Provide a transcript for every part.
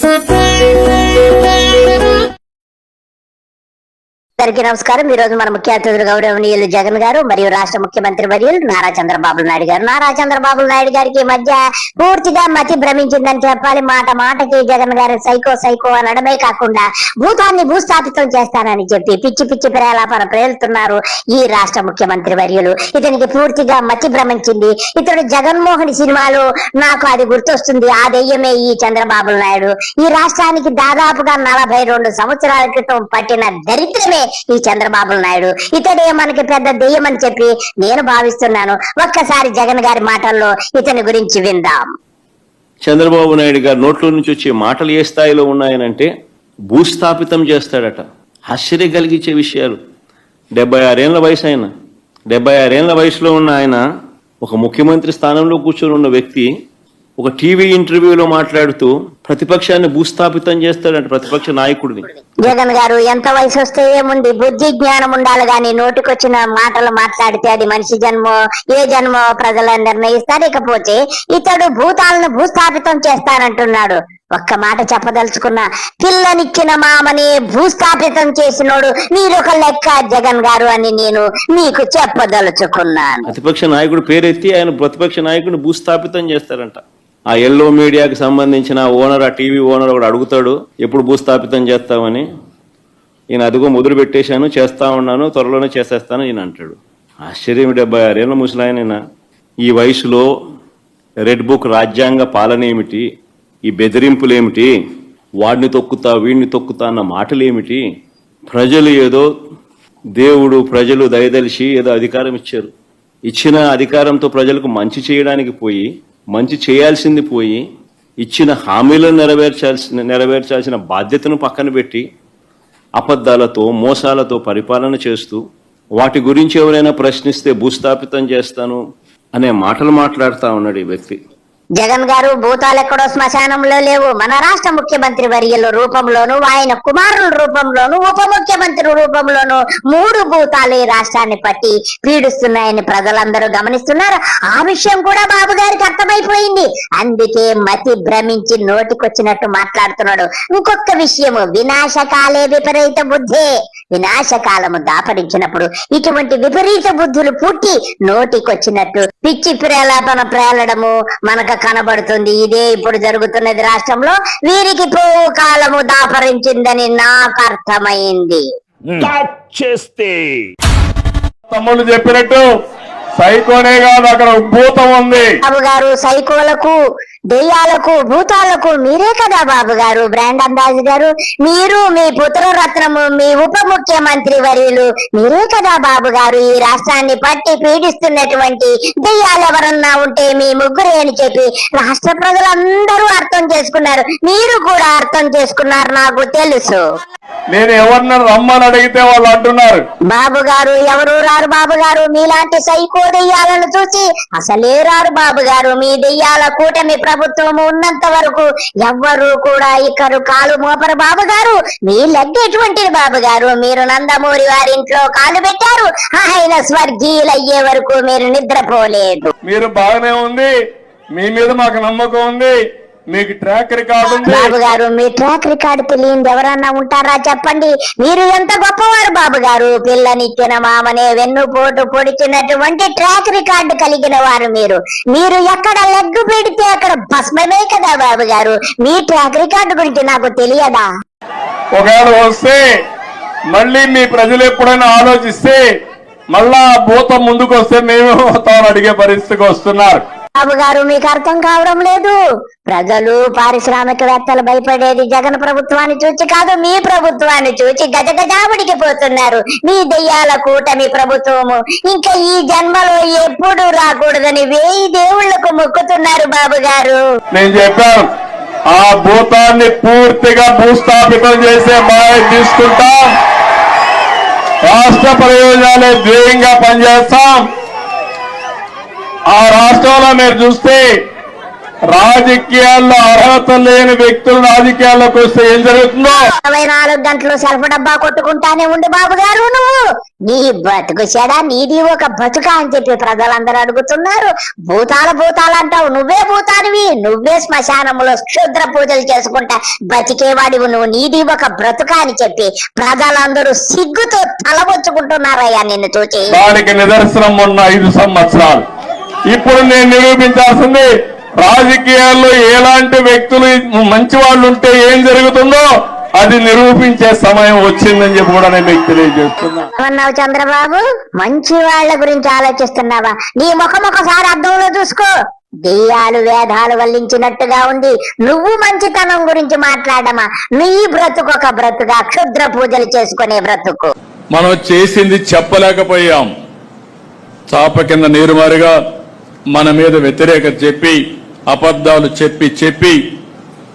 Bye. అందరికీ నమస్కారం. ఈ రోజు మన ముఖ్య అతిథులు గౌరవనీయులు జగన్ గారు మరియు రాష్ట్ర ముఖ్యమంత్రి వర్యులు నారా చంద్రబాబు నాయుడు గారు. నారా చంద్రబాబు నాయుడు గారికి మధ్య పూర్తిగా మతి భ్రమించిందని చెప్పాలి. మాట మాటకి జగన్ గారు సైకో సైకో అనడమే కాకుండా భూతాన్ని భూస్థాపితం చేస్తానని చెప్పి పిచ్చి పిచ్చి ప్రేలాపన ప్రేలుతున్నారు ఈ రాష్ట్ర ముఖ్యమంత్రి వర్యులు. ఇతనికి పూర్తిగా మతి భ్రమించింది ఇతడు జగన్మోహన్ సినిమాలో నాకు అది గుర్తొస్తుంది. ఆ దెయ్యమే ఈ చంద్రబాబు నాయుడు. ఈ రాష్ట్రానికి దాదాపుగా నలభై రెండు సంవత్సరాల క్రితం పట్టిన దరిద్రమే ఈ చంద్రబాబు నాయుడు. ఇతడే మనకి పెద్ద దెయ్యం అని చెప్పి నేను భావిస్తున్నాను. ఒక్కసారి జగన్ గారి మాటల్లో ఇతని గురించి విందాం. చంద్రబాబు నాయుడు గారి నోట్లో నుంచి వచ్చే మాటలు ఏ స్థాయిలో ఉన్నాయనంటే భూస్థాపితం చేస్తాడట. ఆశ్చర్య కలిగించే విషయాలు. డెబ్బై ఆరేళ్ళ వయసు ఆయన. డెబ్బై ఆరేళ్ళ వయసులో ఉన్న ఆయన ఒక ముఖ్యమంత్రి స్థానంలో కూర్చొని ఉన్న వ్యక్తి ఒక టీవీ ఇంటర్వ్యూలో మాట్లాడుతూ ప్రతిపక్షాన్ని భూస్థాపితం చేస్తాడంట ప్రతిపక్ష నాయకుడిని. జగన్ గారు ఎంత వయసు వస్తే ఏముంది? బుద్ధి జ్ఞానం ఉండాలి గాని నోటికొచ్చిన మాటలు మాట్లాడితే అది మనిషి జన్మో ఏ జన్మో ప్రజలను నిర్ణయిస్తారు. ఇకపోతే ఇతడు భూతాలను భూస్థాపితం చేస్తానంటున్నాడు. ఒక్క మాట చెప్పదలుచుకున్న పిల్లనిచ్చిన మామని భూస్థాపితం చేసినోడు మీరొక లెక్క జగన్ గారు అని నేను మీకు చెప్పదలుచుకున్నాను. ప్రతిపక్ష నాయకుడు పేరెత్తి ఆయన ప్రతిపక్ష నాయకుడిని భూస్థాపితం చేస్తారంట. ఆ ఎల్లో మీడియాకి సంబంధించిన ఓనర్ ఆ టీవీ ఓనర్ ఒకడు అడుగుతాడు ఎప్పుడు భూస్థాపితం చేస్తామని ఈయన అదిగో ముదురు పెట్టేశాను చేస్తా ఉన్నాను త్వరలోనే చేసేస్తాను ఈయన అంటాడు. ఆశ్చర్యం డెబ్బై ఆరేళ్ళ ముసలాయన ఈ వయసులో రెడ్ బుక్ రాజ్యాంగ పాలన ఏమిటి ఈ బెదిరింపులేమిటి? వాడిని తొక్కుతా వీడిని తొక్కుతా అన్న మాటలేమిటి? ప్రజలు ఏదో దేవుడు ప్రజలు దయదలిచి ఏదో అధికారం ఇచ్చారు. ఇచ్చిన అధికారంతో ప్రజలకు మంచి చేయడానికి పోయి మంచి చేయాల్సింది పోయి ఇచ్చిన హామీలను నెరవేర్చాల్సిన నెరవేర్చాల్సిన బాధ్యతను పక్కన పెట్టి అబద్ధాలతో మోసాలతో పరిపాలన చేస్తూ వాటి గురించి ఎవరైనా ప్రశ్నిస్తే భూస్థాపితం చేస్తాను అనే మాటలు మాట్లాడుతూ ఉన్నాడు ఈ వ్యక్తి. జగన్ గారు భూతాలెక్కడో శ్మశానంలో లేవు. మన రాష్ట్ర ముఖ్యమంత్రి వర్యుల రూపంలోను ఆయన కుమారుల రూపంలోను ఉప ముఖ్యమంత్రి రూపంలోను మూడు భూతాలు ఈ రాష్ట్రాన్ని పట్టి పీడిస్తున్నాయని ప్రజలందరూ గమనిస్తున్నారు. ఆ విషయం కూడా బాబు గారికి అర్థమైపోయింది. అందుకే మతి భ్రమించి నోటికొచ్చినట్టు మాట్లాడుతున్నాడు. ఇంకొక విషయము వినాశకాలే విపరీత బుద్ధే. వినాశకాలము దాపరించినప్పుడు ఇటువంటి విపరీత బుద్ధులు పుట్టి నోటికొచ్చినట్టు పిచ్చి ప్రేలాపన ప్రేలడము మనకు కనబడుతుంది. ఇదే ఇప్పుడు జరుగుతున్నది రాష్ట్రంలో. వీరికి పోవు కాలము దాపరించిందని నాకు అర్థమైంది. క్యాచ్ చేస్తే. తమ్ముళ్ళు చెప్పినట్టు సైకోనే కాదు అక్కడ భూతం ఉంది. బాబు గారు సైకోలకు దెయ్యాలకు భూతాలకు మీరే కదా బాబు గారు బ్రాండ్ గారు. మీరు మీ పుత్రరత్నము మీ ఉప ముఖ్యమంత్రి వర్యులు మీరే కదా బాబు గారు. ఈ రాష్ట్రాన్ని పట్టి పీడిస్తున్నటువంటి దెయ్యాలు ఎవరన్నా ఉంటే మీ ముగ్గురే అని చెప్పి రాష్ట్ర ప్రజలందరూ అర్థం చేసుకున్నారు. మీరు కూడా అర్థం చేసుకున్నారు నాకు తెలుసు. నేను ఎవరిని రమ్మని అడిగితే వాళ్ళు అంటున్నారు. బాబు గారు ఎవరు రారు బాబు గారు? మీలాంటి సైకో దెయ్యాలను చూసి అసలే రారు బాబు గారు. మీ దెయ్యాల కూటమి ప్రభుత్వం ఉన్నంత వరకు ఎవ్వరు కూడా ఇక్కరు కాలు మోపరు బాబు గారు మీ లెగ్ ఎటువంటిది బాబు గారు మీరు నందమూరి వారి ఇంట్లో కాలు పెట్టారు. ఆయన స్వర్గీయులయ్యే వరకు మీరు నిద్రపోలేదు. మీరు బాగానే ఉంది. మీ మీద మాకు నమ్మకం ఉంది. మీకు ట్రాక్ రికార్డు ఉంది. బాబు గారు మీ ట్రాక్ రికార్డు తెలియంది ఎవరన్నా ఉంటారా చెప్పండి. మీరు ఎంత గొప్పవారు బాబు గారు పిల్లనిచ్చిన మామనే వెన్నుపోటు పొడిచినటువంటి ట్రాక్ రికార్డు కలిగిన వారు మీరు. మీరు ఎక్కడ లెగ్గు పెడితే అక్కడ భస్మమే కదా బాబు గారు మీ ట్రాక్ రికార్డు గురించి నాకు తెలియదా? ఒకవేళ వస్తే మళ్ళీ మీ ప్రజలు ఎప్పుడైనా ఆలోచిస్తే మళ్ళా భూతం ముందుకు వస్తే మేమే తాను అడిగే పరిస్థితికి వస్తున్నారు. బాబు గారు మీకు అర్థం కావడం లేదు. ప్రజలు పారిశ్రామికవేత్తలు భయపడేది జగన్ ప్రభుత్వాన్ని చూచి కాదు మీ ప్రభుత్వాన్ని చూచి గజగజాముడికి పోతున్నారు. మీ దెయ్యాల కూటమి ప్రభుత్వము. ఇంకా ఈ జన్మలో ఎప్పుడు రాకూడదని వేయి దేవుళ్ళకు మొక్కుతున్నారు బాబు గారు నేను చెప్పాను ఆ భూతాన్ని పూర్తిగా భూస్థాపితం చేసే మాయ తీసుకుంటాం. రాష్ట్ర ప్రయోజనాలే ధ్యేయంగా పనిచేస్తాం. ఆ రాష్ట్రంలో మీరు చూస్తే రాజకీయాల్లో అర్హత లేని వ్యక్తులు రాజకీయాల్లోకి వస్తే ఏం జరుగుతుందో? ఇరవై నాలుగు గంటలు సెల్ఫ్ డబ్బా కొట్టుకుంటానే ఉండు బాబు గారు నువ్వు. నీ బతుకు చెడా నీది ఒక బతుక అని చెప్పి ప్రజలందరూ అడుగుతున్నారు. భూతాల భూతాలు అంటావు నువ్వే భూతానివి. నువ్వే శ్మశానములో క్షుద్ర పూజలు చేసుకుంటా బతికేవాడివి నువ్వు. నీది ఒక బ్రతుక అని చెప్పి ప్రజలందరూ సిగ్గుతో తలబొచ్చుకుంటున్నారయ్యా నిన్ను చూచి. దానికి నిదర్శనం ఉన్న ఐదు సంవత్సరాలు. ఇప్పుడు నేను నిరూపించాల్సింది రాజకీయాల్లో ఎలాంటి వ్యక్తులు మంచి వాళ్ళు ఉంటే ఏం జరుగుతుందో అది నిరూపించే సమయం వచ్చిందని చెప్పి కూడా నేను మీకు తెలియజేస్తున్నా. చంద్రబాబు? మంచి వాళ్ళ గురించి ఆలోచిస్తున్నావా? నీ ముఖం ఒకసారి అద్దంలో చూసుకో. దెయ్యాలు వేదాలు వల్లించినట్టుగా ఉంది నువ్వు మంచితనం గురించి మాట్లాడమా? నీ బ్రతుకు ఒక బ్రతుగా క్షుద్ర పూజలు చేసుకునే బ్రతుకు. మనం చేసింది చెప్పలేకపోయాం. చాప కింద నీరుమారుగా మన మీద వ్యతిరేకత చెప్పి అబద్ధాలు చెప్పి చెప్పి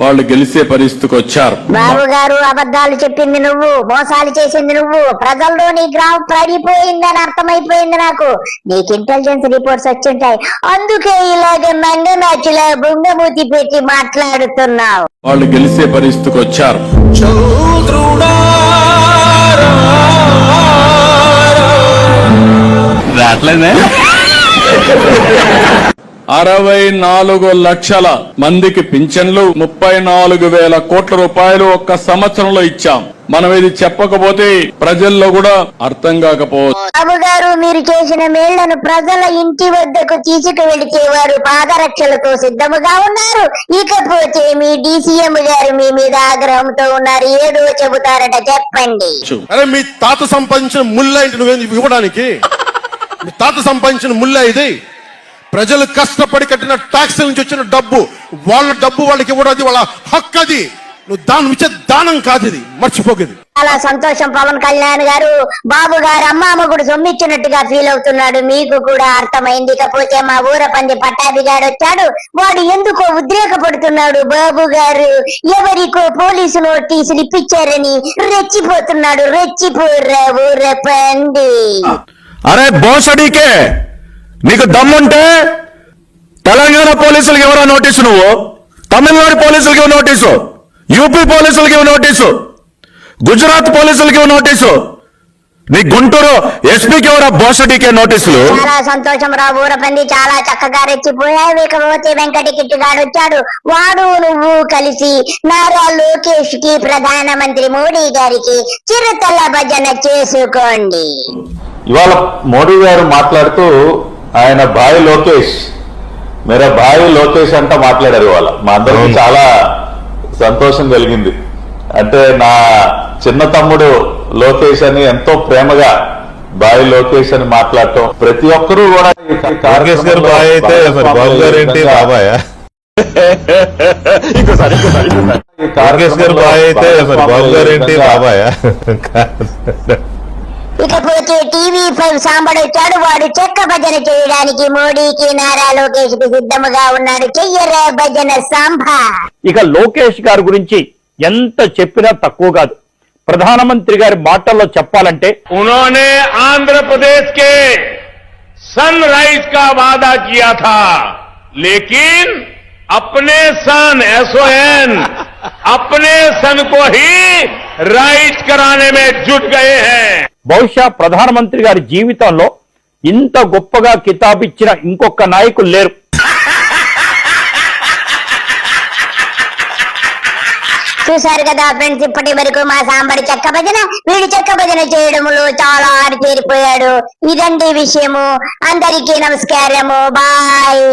వాళ్ళు గెలిచే పరిస్థితికి వచ్చారు. బాబు గారు అబద్ధాలు చెప్పింది నువ్వు మోసాలు చేసింది నువ్వు ప్రజల్లో నీ గ్రామం పడిపోయిందని అర్థమైపోయింది నాకు. నీకు ఇంటెలిజెన్స్ రిపోర్ట్స్ వచ్చుంటాయి. అందుకే ఇలాగ నంగ నాచులా బుంగమూతి పెట్టి మాట్లాడుతున్నావు. వాళ్ళు గెలిచే పరిస్థితికి వచ్చారు. అరవై నాలుగు లక్షల మందికి పింఛన్లు ముప్పై నాలుగు వేల కోట్ల రూపాయలు ఒక్క సంవత్సరంలో ఇచ్చాం. మనం ఇది చెప్పకపోతే ప్రజల్లో కూడా అర్థం కాకపోవచ్చు. బాబు గారు మీరు చేసిన మేళ్ళను ప్రజల ఇంటి వద్దకు తీసుకు వెళితే వారు పాదరక్షలతో సిద్ధముగా ఉన్నారు. ఇకపోతే మీ డీసీఎం గారు మీ మీద ఆగ్రహంతో ఉన్నారు. ఏదో చెబుతారట చెప్పండి. అరే మీ తాత సంపాదించిన ముళ్ళ ఇంటి నువ్వేం ఇవ్వడానికి? మీ తాత సంపాదించిన ముళ్ళ ఇది. ప్రజలు కష్టపడి కట్టిన ట్యాక్స్ నుంచి వచ్చిన డబ్బు వాళ్ళ డబ్బు వాళ్ళకి ఇవ్వడం అది వాళ్ళ హక్కు అది. నువ్వు దానం ఇచ్చే దానం కాదు ఇది మర్చిపోకేది చాలా సంతోషం పవన్ కళ్యాణ్ గారు. బాబు గారు అమ్మ అమ్మగుడు సొమ్మిచ్చినట్టుగా ఫీల్ అవుతున్నాడు. మీకు కూడా అర్థమైంది. ఇకపోతే మా ఊర పంది పట్టాభి గారు వచ్చాడు. వాడు ఎందుకో ఉద్రేకపడుతున్నాడు బాబు గారు. ఎవరికో పోలీసు నోటీసులు ఇప్పించారని రెచ్చిపోతున్నాడు. రెచ్చిపోర్రా ఊర పంది. అరే బోసడీకే. నీకు దమ్ముంటే తెలంగాణ పోలీసులకి ఎవరో నోటీసు నువ్వు? తమిళనాడు పోలీసులకి ఇవ్వ నోటీసు? యూపీ పోలీసులకి ఇవ్వ నోటీసు? గుజరాత్ పోలీసులకి ఇవ్వ నోటీసు? నీ గుంటూరు ఎస్పీకి ఎవరా బోసడీకే నోటీసులు? చాలా సంతోషం రా ఊరపంది చాలా చక్కగా రెచ్చిపోయావు ఇకపోతే వెంకట కిట్టుగాడు వచ్చాడు. వాడు నువ్వు కలిసి నారా లోకేష్కి ప్రధానమంత్రి మోడీ గారికి చిరుతల భజన చేసుకోండి. ఇవాళ మోడీ గారు మాట్లాడుతూ ఆయన భాయ్ లోకేష్. మేరా భాయ్ లోకేష్ అంట మాట్లాడారు ఇవాళ. మా అందరికి చాలా సంతోషం కలిగింది. అంటే నా చిన్న తమ్ముడు లోకేష్ అని ఎంతో ప్రేమగా బాయ్ లోకేష్ అని మాట్లాడటం ప్రతి ఒక్కరూ కూడా లోకేష్ గారు బాయ్ అయితే మరి బాబు గారు ఏంటి బాబాయ్? లోకేష్ గారు బాయ్ అయితే మరి బాబు గారు ఏంటి బాబాయ్? ఇకపోతే టీవీ ఫైవ్ సాంబడు వచ్చాడు వాడు చెక్క భజన చేయడానికి మోడీకి నారా లోకేష్ కి సిద్ధముగా ఉన్నాడు చెయ్యరా భజన సాంబా ఇక లోకేష్ గారి గురించి ఎంత చెప్పినా తక్కువ కాదు ప్రధానమంత్రి గారి మాటల్లో చెప్పాలంటే उन्होंने आंध्र प्रदेश के सनराइज का वादा किया था लेकिन अपने सन एसओएन अपने सन को ही राइज कराने में जुट गए हैं బహుశా ప్రధానమంత్రి గారి జీవితంలో ఇంత గొప్పగా కితాబిచ్చిన ఇంకొక నాయకులు లేరు. చూశారు కదా ఫ్రెండ్స్ ఇప్పటి వరకు మా సాంబడి చెక్క భజన వీడు చెక్క భజన చేయడములో చాలా ఆరితేరిపోయాడు ఇదండి విషయము. అందరికీ నమస్కారము. బాయ్.